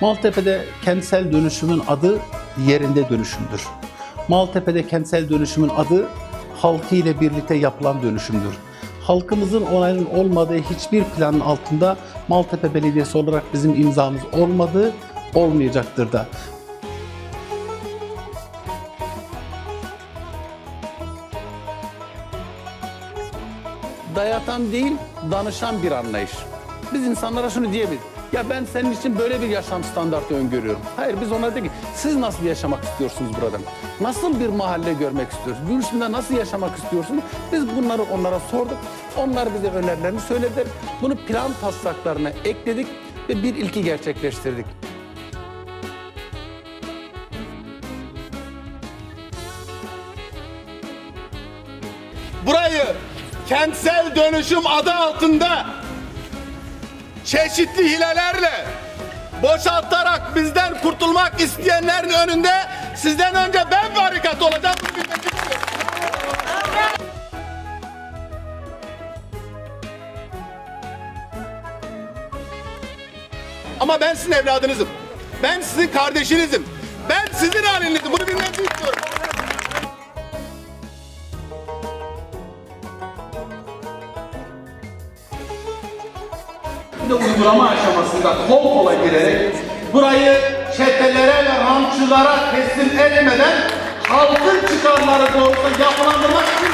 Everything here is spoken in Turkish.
Maltepe'de kentsel dönüşümün adı yerinde dönüşümdür. Maltepe'de kentsel dönüşümün adı halkı ile birlikte yapılan dönüşümdür. Halkımızın onayının olmadığı hiçbir planın altında Maltepe Belediyesi olarak bizim imzamız olmadı, olmayacaktır da. Dayatan değil, danışan bir anlayış. Biz insanlara şunu diyebiliriz. Ya ben senin için böyle bir yaşam standartı öngörüyorum. Hayır biz ona dedik ki siz nasıl yaşamak istiyorsunuz burada? Nasıl bir mahalle görmek istiyorsunuz? Gülsüm'de nasıl yaşamak istiyorsunuz? Biz bunları onlara sorduk. Onlar bize önerilerini söylediler. Bunu plan taslaklarına ekledik ve bir ilki gerçekleştirdik. burayı kentsel dönüşüm adı altında çeşitli hilelerle boşaltarak bizden kurtulmak isteyenlerin önünde sizden önce ben barikat olacağım. Ama ben sizin evladınızım. Ben sizin kardeşinizim. Ben sizin halinizim. Bunu De uygulama aşamasında kol kola girerek burayı çetelere ve ramçılara teslim etmeden halkın çıkarları doğrultusunda yapılandırmak için.